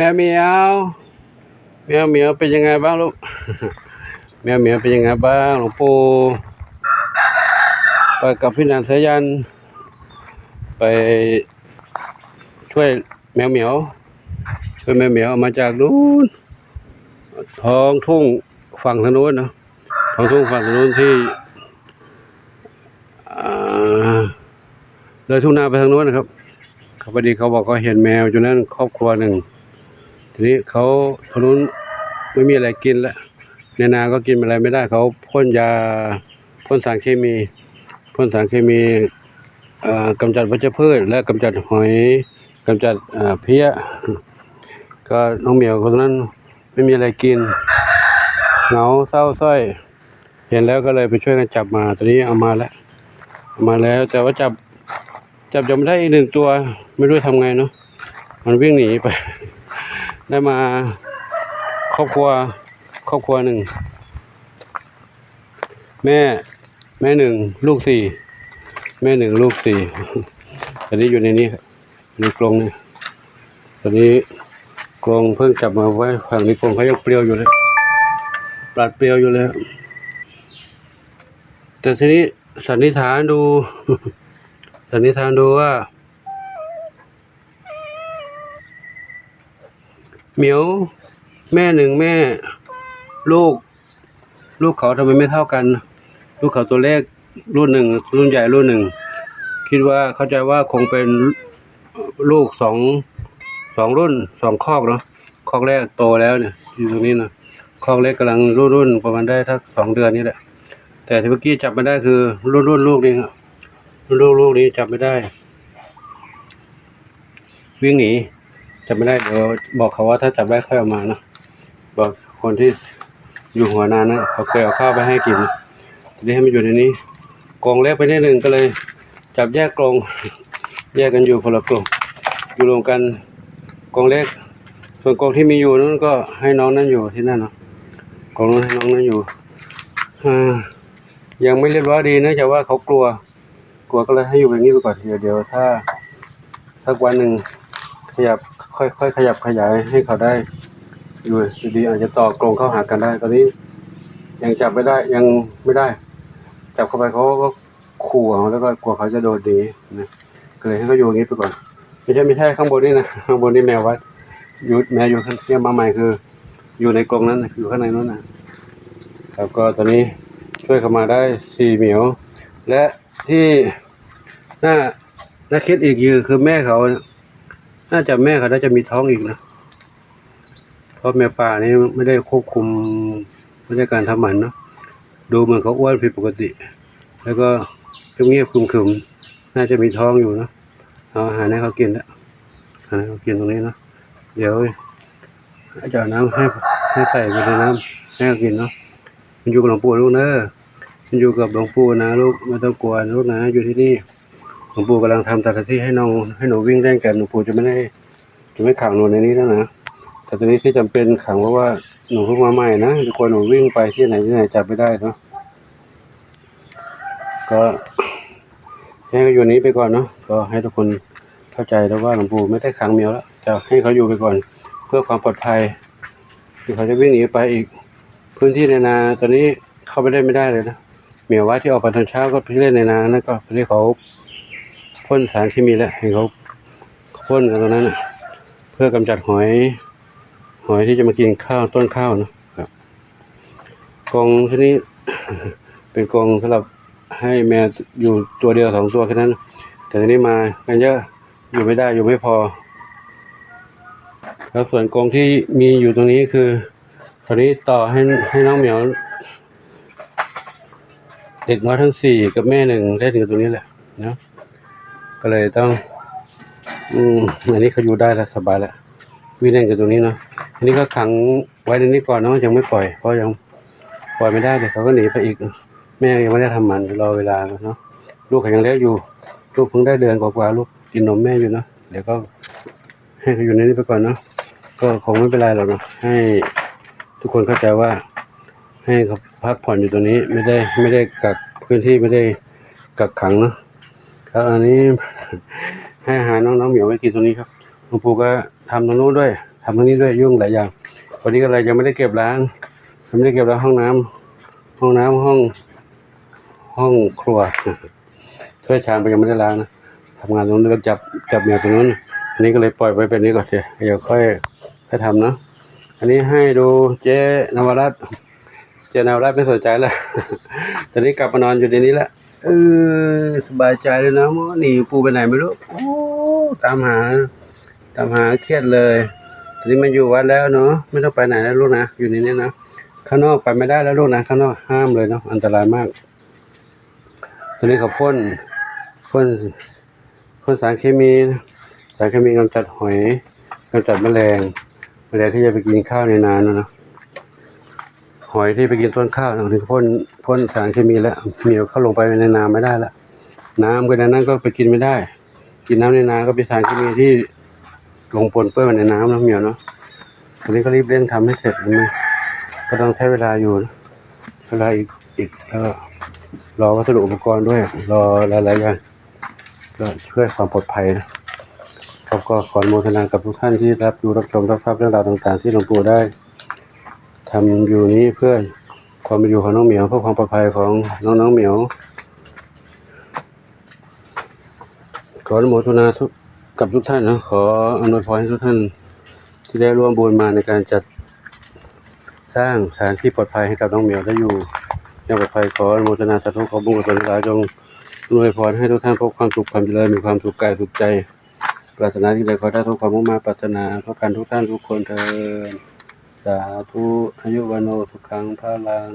มวเหมียวแมวเหมียวเป็นยังไงบ้างลูกแมวเหมียวเป็นยังไงบ้างหลวงปู่ไปกับพี่นันสายัน ไปช่วยแมวเหมียว ช่วยแมวเหมียวออกมาจากนู้นท้องทุ่งฝั่งทางนู้นเนอะท้องทุ่งฝั่งทางนู้นที่อ่าเลยทุ่งนาไปทางนู้นนะครับเขาพอดีเขาบอกเขาเห็นแมวอยู่นั้นครอบครัวหนึ่ง ทีนี้เขาทางนู้นไม่มีอะไรกินแล้วในนาก็กินอะไรไม่ได้เขาพ่นยาพ่นสารเคมีพ่นสารเคมีเอ่อกำจัดวัชพืช และกำจัดหอยกำจัดเอ่อเพี้ยก็น้องเหมียวคนนั้นไม่มีอะไรกินเหงาเศร้าสร้อยเห็นแล้วก็เลยไปช่วยกันจับมาตอนนี้เอามาแล้วเอามาแล้วแต่ว่าจับจับยังไม่ได้อีกหนึ่งตัว ไม่รู้ทำไงเนาะมันวิ่งหนีไป ได้มาครอบครัวครอบครัวหนึ่ง แม่แม่หนึ่งลูกสี่แม่หนึ่งลูกสี่ตอนนี้อยู่ในนี้ครับในกรงเนี่ยตอนนี้กรงเพิ่งจับมาไว้ฝั่งนี้กรงเขายังเปรี้ยวอยู่เลยปลัดเปรี้ยวอยู่เลยครับแต่ทีนี้สันนิษฐานดู สันนิษฐานดูว่า เหมียว แม่หนึ่งแม่ ลูก ลูกเขาทำไมไม่เท่ากัน ลูกเขาตัวเล็กรุ่นหนึ่งรุ่นใหญ่รุ่นหนึ่ง คิดว่าเข้าใจว่าคงเป็นลูกสองสองรุ่นสองคอกเนาะคอกแรกโตแล้วเนี่ยอยู่ตรงนี้นะคอกเล็กกำลังรุ่นรุ่นประมาณได้ทักสองเดือนนี่แหละ แต่ที่เมื่อกี้จับไม่ได้คือ รุ่นรุ่นลูกนี่ครับรุ่นลูกลูกนี้จับไม่ได้ วิ่งหนี จับไม่ได้เดี๋ยวบอกเขาว่าถ้าจับได้ค่อยเอามานะบอกคนที่อยู่หัวนานนะเขาเคยเอาข้าวไปให้กินทีนี้ให้มันอยู่ในนี้กรงเล็กไปนิดหนึ่งก็เลย จับแยกกรงแยกกันอยู่คนละกรงอยู่รวมกันกรงเล็ก ส่วนกรงที่มีอยู่นั้นก็ให้น้องนั้นอยู่ที่นั่นเนาะกรงนั้นให้น้องนั้นอยู่อยังไม่เรียบร้อยดีเนื่องจากว่าเขากลัว กลัวก็เลยให้อยู่แบบนี้ไปก่อนเดี๋ยวเดี๋ยวถ้าวันหนึ่งขยับ ค่อยๆขยับขยายให้เขาได้อยู่ดีอาจจะต่อกรงเข้าหากันได้ตอนนี้ ยังจับไม่ได้ยังไม่ได้ จับเข้าไปเขาก็ขู่เอาแล้วก็กลัวเขาจะโดนดีนะก็เลยให้เขาอยู่อย่างนี้ไปก่อนไม่ใช่ไม่ใช่ข้างบนนี่นะข้างบนนี่แมววัดอยู่แมวอยู่ข้างเนี่ยมาใหม่คือ อยู่ในกรงนั้นอยู่ข้างในนู้นนะครับก็ตอนนี้ช่วยเข้ามาได้สี่เหมียว และที่น่าน่าคิดอีกคือคือแม่เขา น่าจะแม่เขาน่าจะมีท้องอีกนะ เพราะแม่ป่านี่ไม่ได้ควบคุมไม่ได้การทำหมันเนาะ ดูเหมือนเขาอ้วนผิดปกติ แล้วก็เงียบๆขรึมๆ น่าจะมีท้องอยู่นะเอาอาหารให้เขากินแล้วอาหารเขากินตรงนี้นะ เดี๋ยวอาจารย์น้ำให้ให้ใส่ไปในน้ำให้เขากินเนาะ มันอยู่กับหลวงปู่ลูกเนอะมันอยู่กับหลวงปู่นะลูกไม่ต้องกลัวลูกนะอยู่ที่นี่ หลวงปู่กำลังทำสถาที่ให้น้องให้หนูวิ่งเล่นกันหลวงปู่จะไม่ได้จะไม่ขังหนูในนี้แล้วนะแต่ตอนนี้ที่จำเป็นขังเพราะว่าหนูเพิ่งมาใหม่นะทุกคนหนูวิ่งไปที่ไหนที่ไหนจับไม่ได้เนาะก็ให้เขาอยู่นี้ไปก่อนเนาะก็ให้ทุกคนเข้าใจแล้วว่าหลวงปู่ไม่ได้ขังเมียวแล้วจะให้เขาอยู่ไปก่อน เพื่อความปลอดภัยที่เขาจะวิ่งหนีไปอีก พื้นที่ในนาตอนนี้เข้าไปได้ไม่ได้เลยนะเมียวว่าที่ออกไปตอนเช้าก็ไปเล่นในนานั่นก็ตอนนี้เขา พ่นสารเคมีแล้วให้เขาพ่นกันตรงนั้นนะเพื่อกำจัดหอยหอยที่จะมากินข้าวต้นข้าวนะครับกรงที่นี้เป็นกรงสำหรับให้แมวอยู่ตัวเดียวสองตัวแค่นั้น แต่ทีนี้มากันเยอะอยู่ไม่ได้อยู่ไม่พอ แล้วส่วนกรงที่มีอยู่ตรงนี้คือ ตอนนี้ต่อให้ให้น้องเหมียวเด็กน้อยทั้งสี่กับแม่หนึ่งได้ถึงตรงนี้แหละเนาะ ก็เลยต้อง อืมอันนี้เขาอยู่ได้แล้วสบายแล้ววิ่งเล่นกันตรงนี้เนาะอันนี้ก็ขังไว้ในนี้ก่อนเนาะยังไม่ปล่อยเพราะยังปล่อยไม่ได้เดี๋ยวเขาก็หนีไปอีก แม่ยังไม่ได้ทำหมันรอเวลาเนาะลูกเขายังเล็กอยู่ ลูกเพิ่งได้เดือนกว่าๆลูกกินนมแม่อยู่เนาะเดี๋ยวก็ให้เขาอยู่ในนี้ไปก่อนเนาะก็คงไม่เป็นไรหรอกเนาะให้ทุกคนเข้าใจว่าให้เขาพักผ่อนอยู่ตรงนี้ไม่ได้ไม่ได้กักพื้นที่ไม่ได้กักขังเนาะ ครับอันนี้ให้อาหารน้องๆเหมียวไว้กินตรงนี้ครับหลวงปู่ก็ทำตรงนู้นด้วยทำทั้งนี้ด้วยยุ่งหลายอย่าง วันนี้ก็เลยยังไม่ได้เก็บล้างยังไม่ได้เก็บล้างห้องน้ำห้องน้ำห้อง ห้องครัวถ้วยชามไปยังไม่ได้ล้างนะทำงานตรงนู้นก็จับจับเหมียวตรงนู้นอันนี้ก็เลยปล่อยไว้เป็นนี้ก่อนเถอะเดี๋ยวค่อยค่อยทำเนาะอันนี้ให้ดูเจ๊นวรัตเจ๊นวรัตไม่สนใจแล้วตอนนี้กลับมานอนอยู่ในนี้แล้ว เออสบายใจเลยนะหมอหนีปูไปไหนไม่รู้โอ้ตามหา ตามหาเครียดเลยตอนนี้มาอยู่วัดแล้วเนาะไม่ต้องไปไหนแล้วลูกนะอยู่ในนี้นะข้างนอกไปไม่ได้แล้วลูกนะข้างนอกห้ามเลยเนาะอันตรายมากตอนนี้เขาพ่นพ่นพ่นสารเคมี สารเคมีกำจัดหอยกำจัดแมลงแมลงที่จะไปกินข้าวในนานะเนาะ หอยที่ไปกินต้นข้าวถึงพ่นพ่นสารเคมีแล้วเหนียวเข้าลงไปในนาไม่ได้ละน้ำก็ในนั้นก็ไปกินไม่ได้ กินน้ำในนาก็เป็นสารเคมีที่ลงปนเปื้อนในน้ำนะเหมียวเนาะตอนนี้ก็รีบเร่งทำให้เสร็จนะก็ต้องใช้เวลาอยู่นะเวลาอีกอีกแล้วรอวัสดุอุปกรณ์ด้วย รอหลายๆอย่างก็ช่วยความปลอดภัยนะครับก็ขอโมทนากับทุกท่านที่รับดูรับชมรับทราบเรื่องราวต่างๆ ที่หลวงปู่ได้ ทำอยู่นี้เพื่อความเป็นอยู่ของน้องเหมียวเพื่อความปลอดภัยของน้องน้องๆเหมียวขออนุโมทนาทุกกับทุกท่านนะขออนวยพรให้ทุกท่านที่ได้ร่วมบุญมาในการจัดสร้างสถานที่ปลอดภัยให้กับน้องเหมียวได้อยู่อยังปลอดภัยขออนุโมทนาสาธุขอบุญกุศลทั้งหลายจงอวยพรให้ทุกท่านพบความสุขความเจริญมีความสุขกายสุขใจ ปรารถนาที่ใดขอได้ทุกความมุ่งมาปรารถนาเท่ากันทุกท่านทุกคนเถิด สาธุอายุวันโนสุขังพลัง